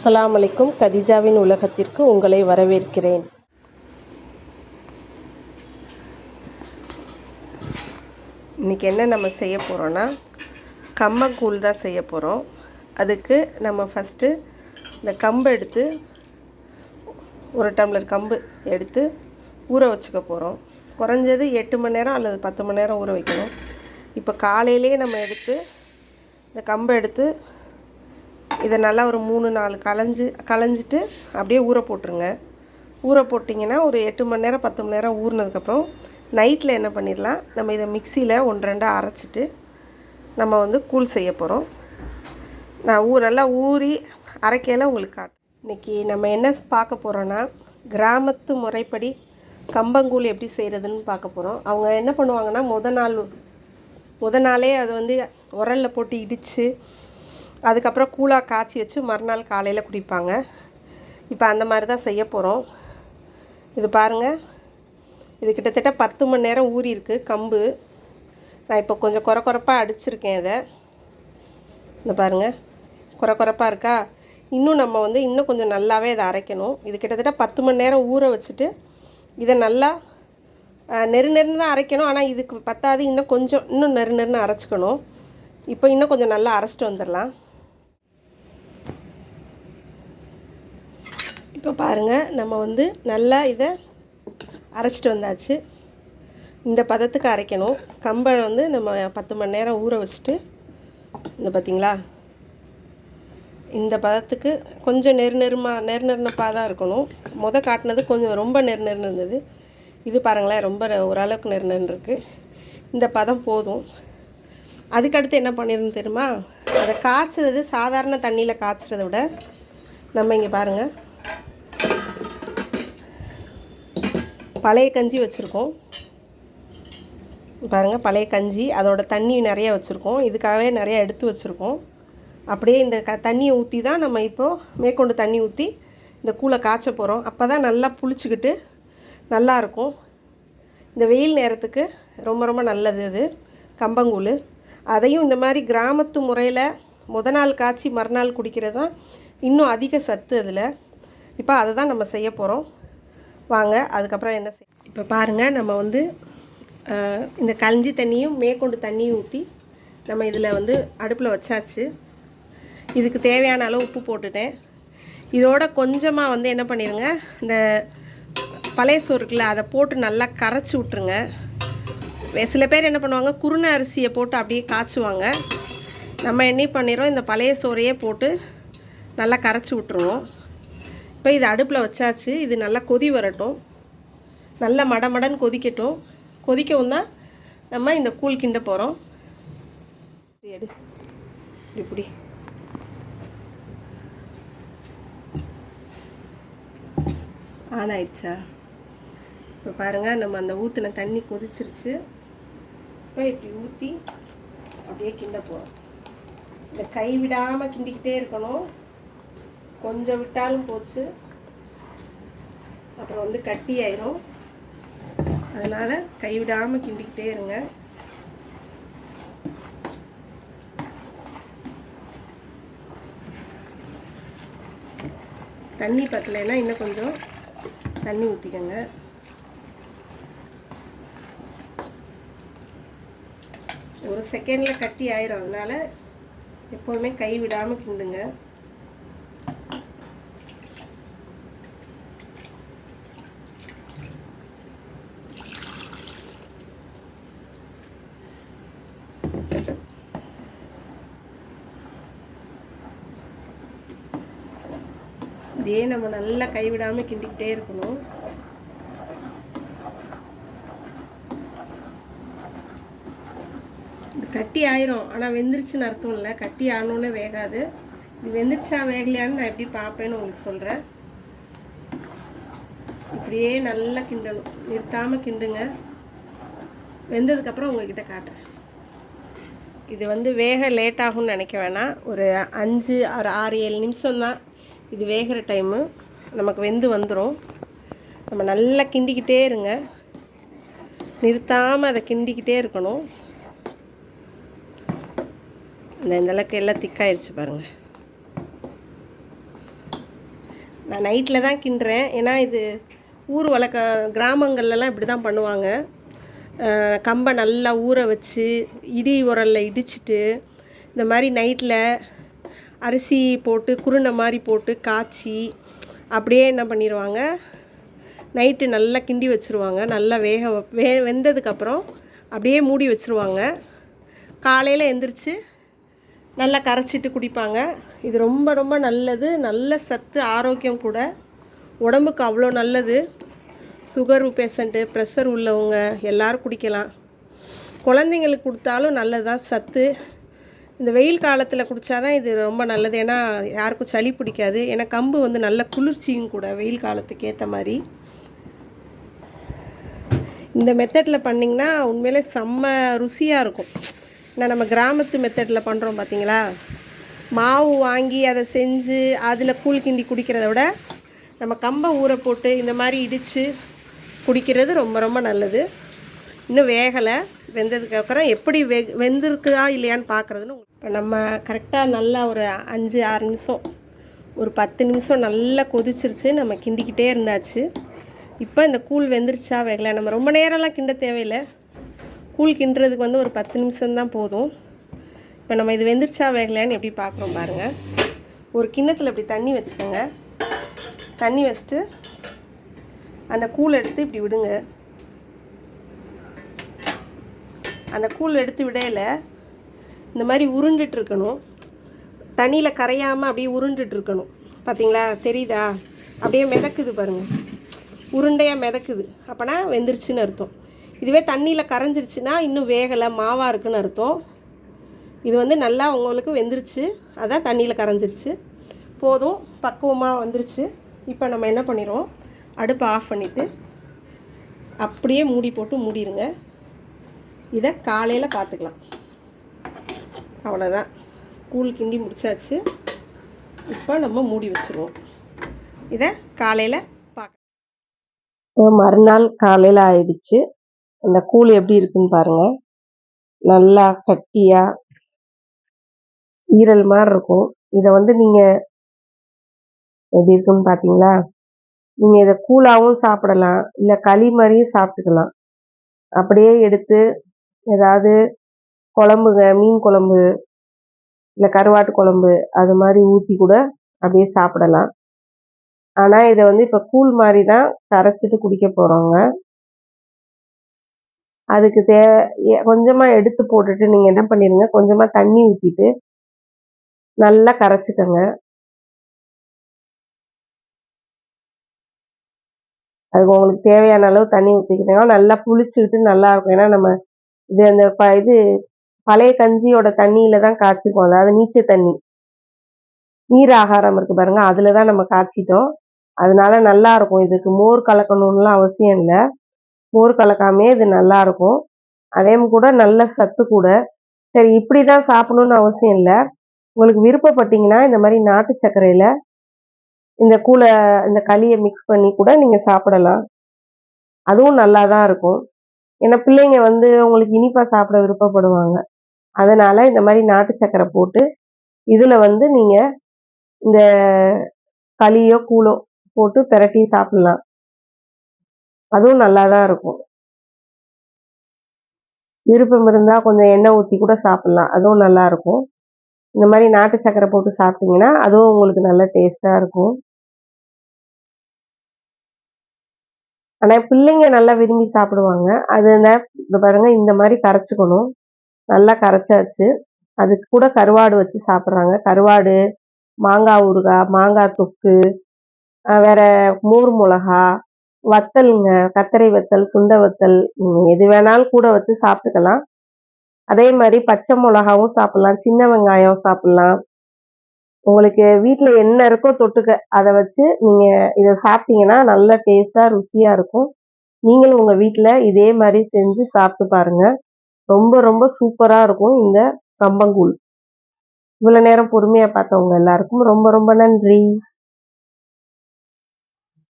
அஸ்லாம் அலைக்கும். கதிஜாவின் உலகத்திற்கு உங்களை வரவேற்கிறேன். இன்றைக்கி என்ன நம்ம செய்ய போகிறோன்னா கம்மக்கூழ் தான் செய்ய போகிறோம் அதுக்கு நம்ம ஃபஸ்ட்டு இந்த கம்பை எடுத்து ஒரு டம்ளர் கம்பு எடுத்து ஊற வச்சுக்க போகிறோம் குறைஞ்சது எட்டு மணி நேரம் அல்லது பத்து மணி நேரம் ஊற வைக்கணும். இப்போ காலையிலேயே நம்ம எடுத்து இந்த கம்பை எடுத்து இதை நல்லா ஒரு மூணு நாலு களைஞ்சி களைஞ்சிட்டு அப்படியே ஊற போட்டுருங்க. ஊற போட்டிங்கன்னா ஒரு எட்டு மணி நேரம் பத்து மணி நேரம் ஊறினதுக்கப்புறம் நைட்டில் என்ன பண்ணிடலாம்? நம்ம இதை மிக்சியில் ஒன்று ரெண்டாக அரைச்சிட்டு நம்ம வந்து கூழ் செய்ய போகிறோம் நான் ஊ நல்லா ஊறி அரைக்கையில் உங்களுக்கு காட்டு இன்றைக்கி நம்ம என்ன பார்க்க போகிறோன்னா கிராமத்து முறைப்படி கம்பங்கூழ் எப்படி செய்கிறதுன்னு பார்க்க போகிறோம் அவங்க என்ன பண்ணுவாங்கன்னா முத நாள் முத நாளே அது வந்து உரலில் போட்டு இடித்து அதுக்கப்புறம் கூழாக காய்ச்சி வச்சு மறுநாள் காலையில் குடிப்பாங்க. இப்போ அந்த மாதிரி தான் செய்ய போகிறோம் இது பாருங்கள் இது கிட்டத்தட்ட பத்து மணி நேரம் ஊறிருக்கு கம்பு. நான் இப்போ கொஞ்சம் குறை குறைப்பாக அடிச்சிருக்கேன் இதை. இந்த பாருங்கள் குறை குறைப்பாக இருக்கா? இன்னும் நம்ம வந்து இன்னும் கொஞ்சம் நல்லாவே இதை அரைக்கணும். இது கிட்டத்தட்ட பத்து மணி நேரம் ஊற வச்சுட்டு இதை நல்லா நெரு நெருன்னு தான் அரைக்கணும். ஆனால் இதுக்கு பத்தாது. இன்னும் கொஞ்சம் இன்னும் நெரு நெருன்னு அரைச்சிக்கணும். இப்போ இன்னும் கொஞ்சம் நல்லா அரைச்சிட்டு வந்துடலாம். இப்போ பாருங்கள் நம்ம வந்து நல்லா இதை அரைச்சிட்டு வந்தாச்சு. இந்த பதத்துக்கு அரைக்கணும். கம்பை வந்து நம்ம பத்து மணி நேரம் ஊற வச்சுட்டு இந்த பார்த்திங்களா இந்த பதத்துக்கு கொஞ்சம் நெரு நெருமா நெரு நெருனப்பாக தான் இருக்கணும். முத காட்டினது கொஞ்சம் ரொம்ப நெரு நெருன்னு இருந்தது. இது பாருங்களேன் ரொம்ப ஓரளவுக்கு நெரு நெருன்னு இருக்குது இந்த பதம் போதும். அதுக்கடுத்து என்ன பண்ணிருந்தோம் தெரியுமா? அதை காய்ச்சுறது சாதாரண தண்ணியில் காய்ச்சுறத விட நம்ம இங்கே பாருங்கள் பழைய கஞ்சி வச்சுருக்கோம். பாருங்கள் பழைய கஞ்சி. அதோட தண்ணி நிறைய வச்சுருக்கோம். இதுக்காகவே நிறைய எடுத்து வச்சுருக்கோம். அப்படியே இந்த க தண்ணியை ஊற்றி தான் நம்ம இப்போது மேற்கொண்டு தண்ணி ஊற்றி இந்த கூழை காய்ச்ச போகிறோம் அப்போ தான் நல்லா புளிச்சுக்கிட்டு நல்லாயிருக்கும் இந்த வெயில் நேரத்துக்கு ரொம்ப ரொம்ப நல்லது அது. கம்பங்கூழ். அதையும் இந்த மாதிரி கிராமத்து முறையில் முத நாள் காய்ச்சி மறுநாள் குடிக்கிறது தான் இன்னும் அதிக சத்து அதில். இப்போ அதை தான் நம்ம செய்ய போகிறோம் வாங்க. அதுக்கப்புறம் என்ன செய் இப்போ பாருங்கள் நம்ம வந்து இந்த கஞ்சி தண்ணியும் மேற்கொண்டு தண்ணியும் ஊற்றி நம்ம இதில் வந்து அடுப்பில் வச்சாச்சு. இதுக்கு தேவையான அளவு உப்பு போட்டுட்டேன். இதோட கொஞ்சமாக வந்து என்ன பண்ணிடுங்க இந்த பழைய சோறு இருக்குல்ல அதை போட்டு நல்லா கரைச்சி விட்ருங்க வே- சில பேர் என்ன பண்ணுவாங்க குருணை அரிசியை போட்டு அப்படியே காய்ச்சுவாங்க. நம்ம என்ன பண்ணிடுறோம் இந்த பழைய சோறையே போட்டு நல்லா கரைச்சி விட்ருவோம் இப்போ இது அடுப்பில் வச்சாச்சு இது நல்லா கொதி வரட்டும். நல்லா மடமடன்னு கொதிக்கட்டும். கொதிக்கவும் தான் நம்ம இந்த கூழ் கிண்ட போகிறோம் எடு. இப்படி ஆன் ஆயிடுச்சா? இப்போ பாருங்கள் நம்ம அந்த ஊற்றின தண்ணி கொதிச்சிருச்சு. இப்போ இப்படி ஊற்றி அப்படியே கிண்ட போகிறோம் இந்த கை விடாமல் கிண்டிக்கிட்டே இருக்கணும். கொஞ்சம் விட்டாலும் போச்சு. அப்புறம் வந்து கட்டி ஆயிரும். அதனால் கைவிடாமல் கிண்டிக்கிட்டே இருங்க. தண்ணி பத்தலைன்னா இன்னும் கொஞ்சம் தண்ணி ஊற்றிக்கோங்க ஒரு செகண்டில் கட்டி ஆயிரும். அதனால் எப்போதுமே கை விடாமல் கிண்டுங்க. அப்படியே நம்ம நல்லா கைவிடாமல் கிண்டிக்கிட்டே இருக்கணும். இது கட்டி ஆயிரும். ஆனால் வெந்துருச்சுன்னு அர்த்தம் இல்லை. கட்டி ஆனோன்னே வேகாது. இது வெந்துருச்சா வேகலையான்னு நான் எப்படி பார்ப்பேன்னு உங்களுக்கு சொல்கிறேன் இப்படியே நல்லா கிண்டணும். நிறுத்தாமல் கிண்டுங்க. வெந்ததுக்கப்புறம் உங்ககிட்ட காட்டுறேன். இது வந்து வேக லேட் ஆகும்னு நினைக்க வேணாம். ஒரு அஞ்சு ஒரு ஆறு ஏழு நிமிஷம் தான் இது வேகிற டைமு நமக்கு வெந்து வந்துடும் நம்ம நல்லா கிண்டிக்கிட்டே இருங்க. நிறுத்தாமல் அதை கிண்டிக்கிட்டே இருக்கணும். இந்த இந்தளவுக்கு எல்லாம் திக்காயிருச்சு பாருங்கள் நான் நைட்டில் தான் கிண்டுறேன். ஏன்னா இது ஊர் வழக்க கிராமங்கள்லலாம் இப்படி தான் பண்ணுவாங்க கம்பை நல்லா ஊற வச்சு இடி உரலில் இடிச்சிட்டு இந்த மாதிரி நைட்டில் அரிசி போட்டு குருணை மாதிரி போட்டு காய்ச்சி அப்படியே என்ன பண்ணிடுவாங்க நைட்டு நல்லா கிண்டி வச்சுருவாங்க. நல்லா வேக வே வெந்ததுக்கப்புறம் அப்படியே மூடி வச்சுருவாங்க. காலையில் எந்திரிச்சு நல்லா கரைச்சிட்டு குடிப்பாங்க. இது ரொம்ப ரொம்ப நல்லது. நல்ல சத்து ஆரோக்கியம் கூட. உடம்புக்கு அவ்வளோ நல்லது. சுகர் பேஷண்ட்டு ப்ரெஷர் உள்ளவங்க எல்லோரும் குடிக்கலாம். குழந்தைங்களுக்கு கொடுத்தாலும் நல்லதுதான். சத்து இந்த வெயில் காலத்தில் குடித்தாதான் இது ரொம்ப நல்லது. ஏன்னா யாருக்கும் சளி பிடிக்காது. ஏன்னா கம்பு வந்து நல்ல குளிர்ச்சியும் கூட வெயில் காலத்துக்கு ஏற்ற மாதிரி. இந்த மெத்தடில் பண்ணிங்கன்னா உண்மையிலே செம்ம ருசியாக இருக்கும். நான் நம்ம கிராமத்து மெத்தடில் பண்ணுறோம் பார்த்தீங்களா மாவு வாங்கி அதை செஞ்சு அதில் கூழ் கிண்டி குடிக்கிறத விட நம்ம கம்பை ஊற போட்டு இந்த மாதிரி இடித்து குடிக்கிறது ரொம்ப ரொம்ப நல்லது. இன்னும் வேகலை. வெந்ததுக்கு அப்புறம் எப்படி வெ வெந்திருக்குதா இல்லையான்னு பார்க்குறதுன்னு இப்போ நம்ம கரெக்டாக நல்லா ஒரு அஞ்சு ஆறு நிமிஷம் ஒரு பத்து நிமிஷம் நல்லா கொதிச்சிருச்சு நம்ம கிண்டிக்கிட்டே இருந்தாச்சு. இப்போ இந்த கூழ் வெந்துருச்சா வேகலை நம்ம ரொம்ப நேரம்லாம் கிண்ட தேவையில்லை. கூழ் கிண்டுறதுக்கு வந்து ஒரு பத்து நிமிஷம் தான் போதும். இப்போ நம்ம இது வெந்துருச்சா வேகலைன்னு எப்படி பார்க்குறோம் பாருங்கள் ஒரு கிண்ணத்தில் இப்படி தண்ணி வச்சுக்கோங்க. தண்ணி வச்சுட்டு அந்த கூழ் எடுத்து இப்படி விடுங்க. அந்த கூழ் எடுத்து விடையில். இந்த மாதிரி உருண்டுட்டு இருக்கணும். தண்ணியில் கரையாமல் அப்படியே உருண்டுட்டுருக்கணும் பார்த்தீங்களா தெரியுதா? அப்படியே மிதக்குது பாருங்கள் உருண்டையாக மிதக்குது. அப்போனா வெந்துருச்சுன்னு அர்த்தம். இதுவே தண்ணியில் கரைஞ்சிருச்சுன்னா இன்னும் வேகலை மாவாக இருக்குன்னு அர்த்தம். இது வந்து நல்லா உங்களுக்கு வெந்துருச்சு. அதான் தண்ணியில் கரைஞ்சிருச்சு. போதும் பக்குவமாக வந்துருச்சு. இப்போ நம்ம என்ன பண்ணிடுவோம் அடுப்பை ஆஃப் பண்ணிவிட்டு அப்படியே மூடி போட்டு மூடிடுங்க இதை காலையில் பார்த்துக்கலாம் அவ்வளோதான் கூழ் கிண்டி முடித்தாச்சு இப்போ நம்ம மூடி வச்சுருவோம். இதை காலையில் பார்க்க மறுநாள் காலையில் ஆயிடுச்சு. அந்த கூழ் எப்படி இருக்குன்னு பாருங்கள் நல்லா கட்டியாக ஈரல் மாதிரி இருக்கும். இதை வந்து நீங்கள் எப்படி இருக்குன்னு பார்த்தீங்களா நீங்கள் இதை கூழாகவும் சாப்பிடலாம். இல்லை களி மாதிரியும் சாப்பிட்டுக்கலாம். அப்படியே எடுத்து ஏதாவது குழம்புங்க மீன் குழம்பு இல்லை கருவாட்டு குழம்பு அது மாதிரி ஊற்றி கூட அப்படியே சாப்பிடலாம். ஆனால் இதை வந்து இப்போ கூழ் மாதிரி தான் கரைச்சிட்டு குடிக்க போகிறோங்க அதுக்கு தே எ- எடுத்து போட்டுட்டு நீங்கள் என்ன பண்ணிடுங்க கொஞ்சமாக தண்ணி ஊற்றிட்டு நல்லா கரைச்சிக்கங்க. அதுக்கு உங்களுக்கு தேவையான அளவு தண்ணி ஊற்றிக்கிட்டீங்கன்னா நல்லா புளிச்சுக்கிட்டு நல்லா இருக்கும். ஏன்னா நம்ம இது அந்த ப இது பழைய கஞ்சியோட தண்ணியில தான் காய்ச்சிருக்கோம். அதாவது நீச்ச தண்ணி. நீர் ஆகாரம் இருக்கு பாருங்க அதில் தான் நம்ம காய்ச்சிட்டோம். அதனால நல்லா இருக்கும். இதுக்கு மோர் கலக்கணும்லாம் அவசியம் இல்லை. மோர் கலக்காமே இது நல்லா இருக்கும். அதே கூட நல்ல சத்து கூட. சரி இப்படி தான் சாப்பிடணும்னு அவசியம் இல்லை. உங்களுக்கு விருப்பப்பட்டீங்கன்னா இந்த மாதிரி நாட்டு சர்க்கரையில் இந்த கூழை இந்த களியை மிக்ஸ் பண்ணி கூட நீங்கள் சாப்பிடலாம். அதுவும் நல்லா தான் இருக்கும். ஏன்னா பிள்ளைங்க வந்து உங்களுக்கு இனிப்பாக சாப்பிட விருப்பப்படுவாங்க. அதனால் இந்த மாதிரி நாட்டு சர்க்கரை போட்டு இதில் வந்து நீங்கள் இந்த களியோ கூழோ போட்டு பிரட்டி சாப்பிடலாம். அதுவும் நல்லா தான் இருக்கும். விருப்பம் இருந்தால் கொஞ்சம் எண்ணெய் ஊற்றி கூட சாப்பிட்லாம். அதுவும் நல்லா இருக்கும். இந்த மாதிரி நாட்டு சக்கரை போட்டு சாப்பிட்டிங்கன்னா அதுவும் உங்களுக்கு நல்ல டேஸ்ட்டாக இருக்கும். ஆனால் பிள்ளைங்க நல்லா விரும்பி சாப்பிடுவாங்க. அது இந்த பாருங்கள் இந்த மாதிரி கரைச்சிக்கணும். நல்லா கரைச்சாச்சு. அதுக்கு கூட கருவாடு வச்சு சாப்பிட்றாங்க. கருவாடு மாங்காய் ஊறுகாய் மாங்காய் தொக்கு வேற மோர் மிளகா வத்தலுங்க கத்தரை வத்தல் சுண்ட வத்தல் எது வேணாலும் கூட வச்சு சாப்பிட்டுக்கலாம். அதே மாதிரி பச்சை மிளகாவும் சாப்பிட்லாம் சின்ன வெங்காயம் சாப்பிட்லாம். உங்களுக்கு வீட்டில் என்ன இருக்கோ தொட்டுக்க. அதை வச்சு நீங்கள் இதை சாப்பிட்டீங்கன்னா நல்ல டேஸ்ட்டாக ருசியாக இருக்கும். நீங்களும் உங்கள் வீட்டில் இதே மாதிரி செஞ்சு சாப்பிட்டு பாருங்கள் ரொம்ப ரொம்ப சூப்பராக இருக்கும் இந்த கம்பங்கூழ். இவ்வளோ நேரம் பொறுமையாக பார்த்தவங்க எல்லாருக்கும் ரொம்ப ரொம்ப நன்றி.